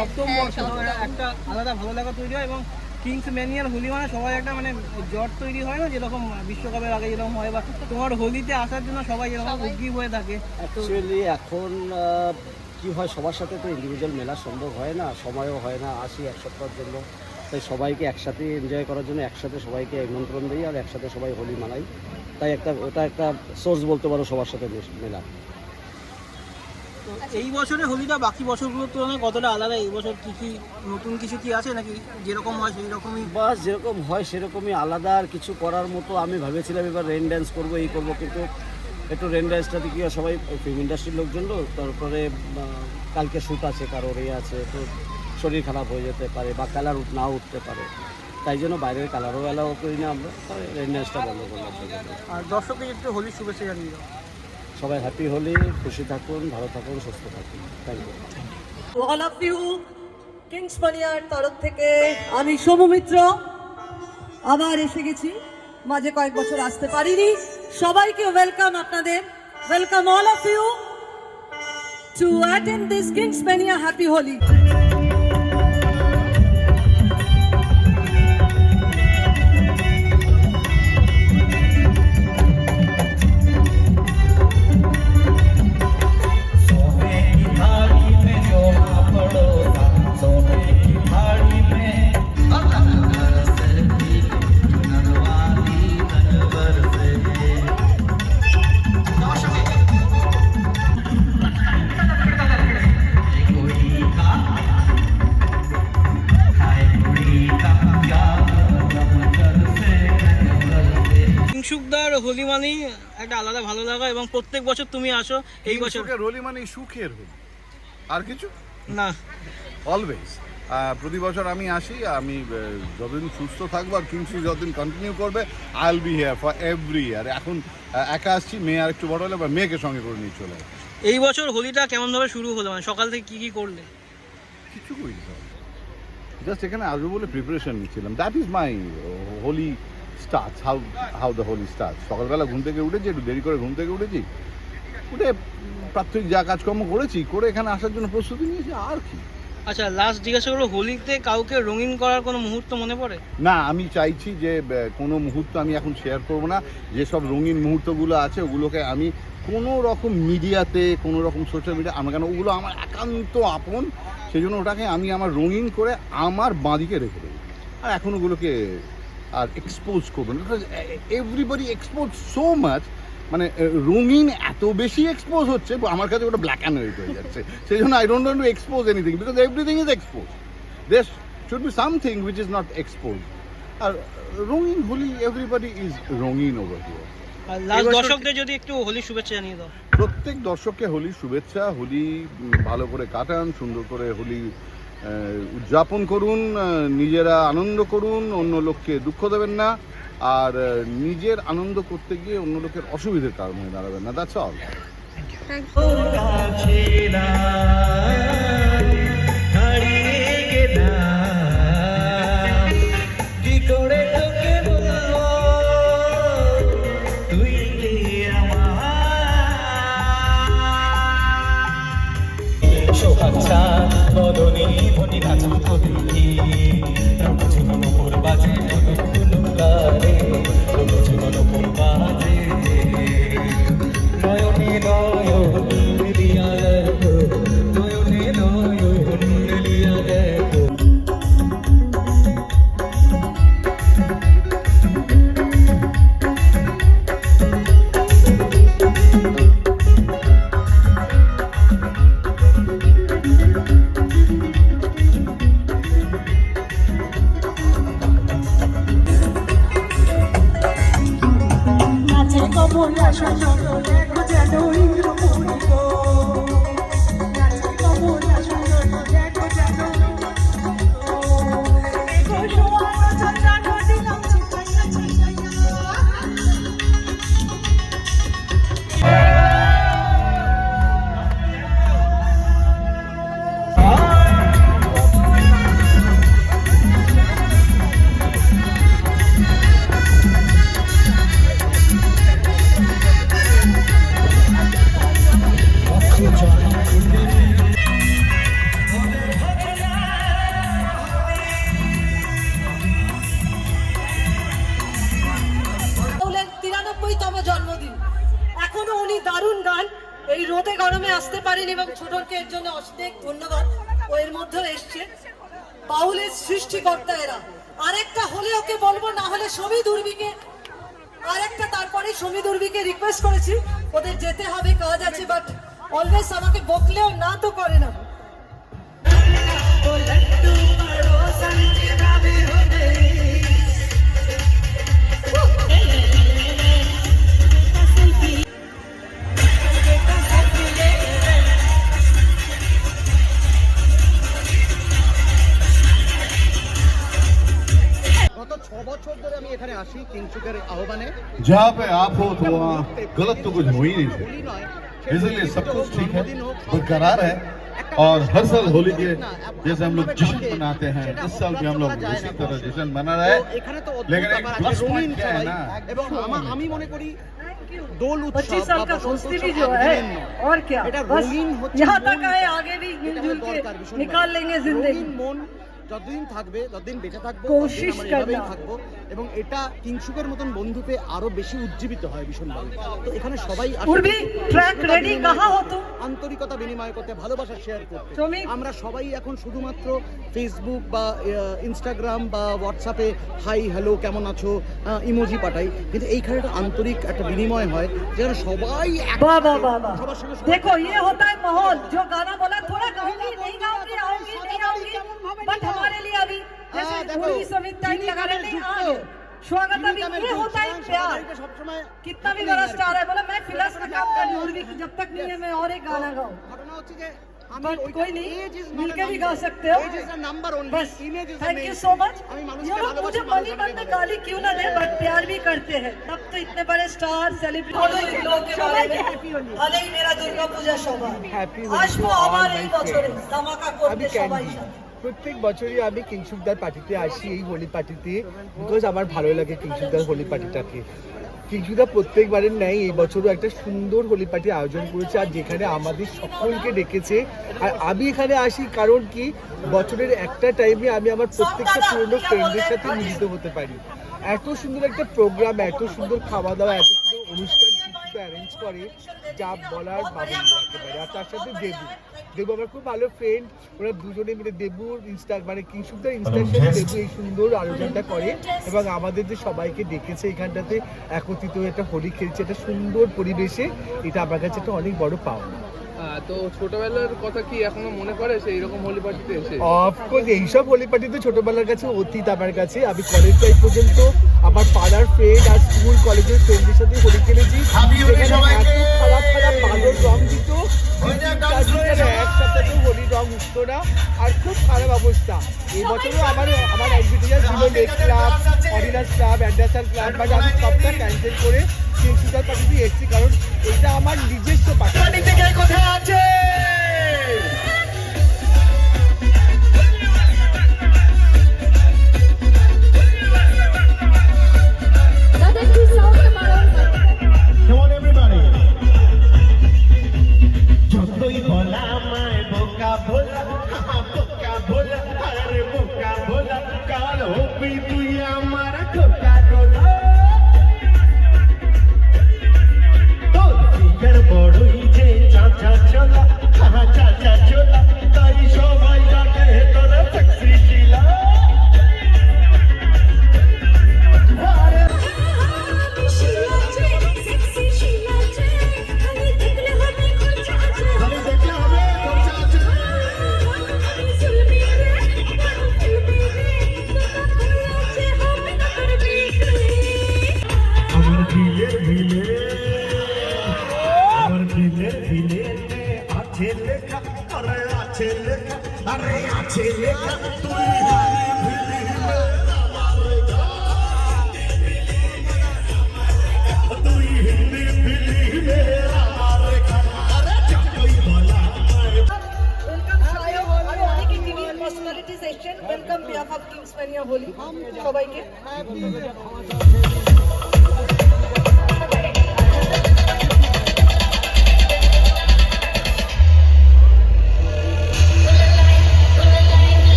সপ্তম হ্যাঁ, বর্ষ। একটা আলাদা ভালো লাগা তৈরি হয় এবং কিংস ম্যানিয়ার হোলি মানে সবাই একটা মানে জট তৈরি হয় না? যেরকম বিশ্বকাপের আগে যেরকম হয় বা তোমার হোলিতে আসার জন্য সবাই যেরকম সবাই। হয়ে থাকে। অ্যাকচুয়ালি এখন কি হয় সবার সাথে তো ইন্ডিভিজুয়াল মেলা সম্ভব হয় না সময়ও হয় না আসি এক সপ্তাহের জন্য। তাই সবাইকে একসাথে এনজয় করার জন্য একসাথে সবাইকে নিমন্ত্রণ দিই আর একসাথে সবাই হোলি মানাই। তাই একটা ওটা একটা সোর্স বলতে পারো সবার সাথে মেলা। এই বছরে হোলিটা বাকি বছরগুলোর তুলনায় কতটা আলাদা? এই বছর কি কি নতুন কিছু কি আছে নাকি যেরকম হয় সেই রকমই বাস যেরকম হয় সেরকমই আলাদা আর কিছু করার মতো আমি ভেবেছিলাম এবার রেন ড্যান্স করব এই করব কিন্তু একটু রেন ড্যান্সটাতে কি হয় সবাই ফিল্ম ইন্ডাস্ট্রির লোকজন তো তারপরে কালকে শ্যুট আছে কারোর এ আছে তো শরীর খারাপ হয়ে যেতে পারে বা কালার নাও উঠতে পারে। তাই জন্য বাইরের কালারও অ্যালাও করি না আমরা রেন ড্যান্সটা বন্ধ করলাম। আর দর্শকদের একটু হোলির শুভেচ্ছা জানিয়ে দাও। সবাই হ্যাপি হলে খুশি থাকুন, ভালো থাকুন, সুস্থ থাকুন। Thank you all of you Kings মানিয়ার তরফ থেকে আমি সৌমিত্র আবার এসে গেছি, মাঝে কয়েক বছর আসতে পারিনি। সবাইকে ওয়েলকাম আপনাদের। Welcome all of you to attend this Kings mania happy Holi Holi মানেই একটা আলাদা ভালো লাগা এবং প্রত্যেক বছর তুমি আসো এই বছর হোলি মানে সুখের হোলি আর কিছু? না। অলওয়েজ প্রতি বছর আমি আসি আমি যতদিন সুস্থ থাকব আর কিংসু যতদিন কন্টিনিউ করবে I will be here for every year এখন একা আসছি মেয়ে আর একটু বড় হলে বা মেয়েকে সঙ্গে করে নিয়ে চলে। এই বছর হোলিটা কেমন ভাবে শুরু হলো? মানে সকাল থেকে কি কি করলে? কিছু করি জাস্ট এখানে আসব বলে প্রিপারেশন নিচ্ছিলাম। That is my Holi start how how the Holi start সকালবেলা ঘুম থেকে উঠেছি একটু দেরি করে ঘুম থেকে উঠেছি। উঠে প্রাথমিক যা কাজকর্ম করেছি করে এখানে আসার জন্য প্রস্তুতি নিয়েছি আর কি। আচ্ছা লাস্ট জিজ্ঞাসা করল হোলিতে কাউকে রঙিন করার কোনো মুহূর্ত মনে পড়ে? না আমি চাইছি যে কোনো মুহূর্ত আমি এখন শেয়ার করব না। যেসব রঙিন মুহূর্তগুলো আছে ওগুলোকে আমি কোনো রকম মিডিয়াতে কোনো রকম সোশ্যাল মিডিয়া আমার কেন ওগুলো আমার একান্ত আপন। সেই জন্য ওটাকে আমি আমার রঙিন করে আমার বাঁদিকে রেখে দেবো। আর এখন ওগুলোকে আর এক্সপোজ করবেন না। এভরিবডি এক্সপোজ সো মাচ মানে রঙিন এত বেশি এক্সপোজ হচ্ছে আমার কাছে ওটা ব্ল্যাক অ্যান্ড হোয়াইট হয়ে যাচ্ছে। সেই জন্য I don't to expose anything because everything is expose there should be something which is not exposed. আর রঙিন হোলি এভরিবডি ইজ রঙিন ওভার হিয়ার দর্শকদের যদি একটু হোলির শুভেচ্ছা জানিয়ে দাও। প্রত্যেক দর্শককে হোলি শুভেচ্ছা হোলি ভালো করে কাটান সুন্দর করে হোলি উদযাপন করুন নিজেরা আনন্দ করুন, অন্য লোককে দুঃখ দেবেন না, আর নিজের আনন্দ করতে গিয়ে অন্য লোকের অসুবিধার কারণ হয়ে দাঁড়াবেন না। দ্যাটস অল বদনে ধনি অনেক ধন্যবাদ। ও এর মধ্যেও এসছে। বাউলের সৃষ্টিকর্তা এরা। আরেকটা হলে ওকে বলব, না হলে সমী দুর্বিকে। আরেকটা তারপরে সমী দুর্বিকে রিকোয়েস্ট করেছি। ওদের যেতে হবে, কাজ আছে বাট অলওয়েজ আমাকে বকলেও না তো করে না। जहाँ पे आप हो तो वहाँ गलत तो कुछ हो ही नहीं सकता হোলি নয় इसलिए सब कुछ ठीक है बरकरार है और हर साल होली के जैसे हम लोग जश्न मनाते हैं इस साल भी हम लोग इसी तरह जश्न मना रहे তো हैं এখানে তো অদ্ভুত लेकिन एक ব্যাপার আছে, प्लस রঙিন पॉइंट क्या है সবাই ना এবং আমা- আমি মনে করি দোল উৎসব पच्चीस साल বা का বসন্ত दोस्ती भी উৎসব जो है একদিনের নয়। और क्या এটা बस রঙিন হচ্ছে यहाँ মন तक आए ব্যাপার। आगे भी এটা मिलजुल আমার के দরকার ভীষণ निकाल ভালো। लेंगे जिंदगी রঙিন মন যতদিন থাকবে যতদিন বেঁচে থাকবো কোশিশ ততদিন আমরা এভাবেই করনা। থাকবো এবং এটা কিংসুকের মতন বন্ধুতে আরো বেশি উজ্জীবিত হয় ভীষণ ভালো তো এখানে সবাই আসে উর্বি, ট্র্যাক আন্তরিকতা ready বিনিময় কাহা করতে, হতো? আন্তরিকতা বিনিময় করতে ভালোবাসা শেয়ার করতে শ্রমিক। আমরা সবাই এখন শুধুমাত্র ফেসবুক বা ইনস্টাগ্রাম বা হোয়াটসঅ্যাপে হাই হ্যালো কেমন আছো ইমোজি পাঠাই কিন্তু এইখানে একটা আন্তরিক একটা বিনিময় হয় যেখানে সবাই এক- वाह वाह वाह वाह সবার সঙ্গে সবার- देखो ये होता है माहौल जो गाना बोला थोड़ा गाऊंगी नहीं गाऊंगी आऊंगी नहीं आऊंगी बट हमारे लिए अभी जैसे हाँ, देखो, उर्वी समित टाइम चीनी लगा रहे कामेर नहीं जुटतो। आ स्वागत अभी চিনিকামের ये যুগ, होता है সুতরাং प्यार সবাইকে সবসময় कितना भी আপনি बड़ा আর কি। स्टार है बोला मैं फिलहाल का काम कर रही हूँ उर्वी की जब तक नहीं है मैं और एक गाना गाऊं ঘটনা হচ্ছে যে আমি But ওইটা- कोई नहीं, age is not मिलके a भी number. गा सकते हो। Age is a number only. बस Image is the thank main you so thing. Much আমি ये মানুষকে लोग ভালোবাসি, मुझे মানুষ मनी আমাকে मन में ভালোবাসে। गाली क्यों ना दे बट प्यार भी करते हैं तब तो इतने बड़े स्टार सेलिब्रिटी लोग के बारे में ভালোই মেরা দুর্গা পূজা সভা আসবো আবার এই বছরে ধামাকা আমি করতে সবাই ক্যান্ডি সাথে প্রত্যেক বছরই আমি কিংসুকদার পার্টিতে আসি, এই হোলি পার্টিতে। বিকজ আমার ভালো লাগে কিংসুকদার হোলি পার্টিটাকে। কিংসুকদা প্রত্যেকবারের ন্যায় এই বছরও একটা সুন্দর হোলি পার্টি আয়োজন করেছে আর যেখানে আমাদের সকলকে ডেকেছে। আর আমি এখানে আসি কারণ কি, বছরের একটা টাইমে আমি আমার প্রত্যেকটা পুরনো ফ্রেন্ডের সাথে মিলিত হতে পারি। এত সুন্দর একটা প্রোগ্রাম এত সুন্দর খাওয়া দাওয়া এত সুন্দর অনুষ্ঠান অ্যারেঞ্জ করে যা বলার একেবারে। আর তার সাথে দেবু। দেবু আমার খুব ভালো ফ্রেন্ড ওরা দুজনে মিলে দেবুর ইনস্টা মানে কিংসুকদার ইনস্টাগ্রামে দেবু এই সুন্দর আলোচনাটা করে এবং আমাদের যে সবাইকে ডেকেছে এখানটাতে একত্রিত হয়ে একটা হোলি খেলছে একটা সুন্দর পরিবেশে। এটা আমার কাছে একটা অনেক বড় পাওনা। তো ছোটবেলার কথা কি এখনও মনে করে সেই রকম হোলি পার্টিতে এসে? অফকোর্স এইসব হোলি পার্টি তো ছোটবেলার কাছে অতীত আমার কাছে। আমি কলেজ লাইফ পর্যন্ত আমার পাড়ার ফ্রেন্ড আর স্কুল কলেজের ফ্রেন্ডের সাথে হোলি খেলেছি। এত খারাপ খারাপ ভালো রং দিত। এক সপ্তাহে হোলি রং উঠতো না। আর খুব খারাপ অবস্থা। এই বছরও আমার আমার ইনভিটেশন ছিল লেক ক্লাব অরিনাস ক্লাব অ্যান্ডারসার ক্লাব বাট আমি সবটা ক্যান্সেল করে এসেছি কারণ এটা আমার নিজস্ব পার্টি Come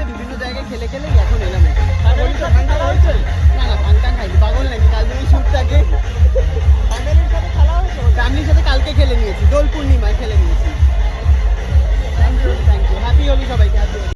করতে বিভিন্ন জায়গায় খেলে খেলে এখন এলাম না না ভাঙটা খাইনি নাকি? কাল তুমি শুটটাকে ফ্যামিলির সাথে কালকে খেলে নিয়েছি দোল পূর্ণিমায় খেলে নিয়েছি। Thank you thank you happy Holi সবাইকে হ্যাপি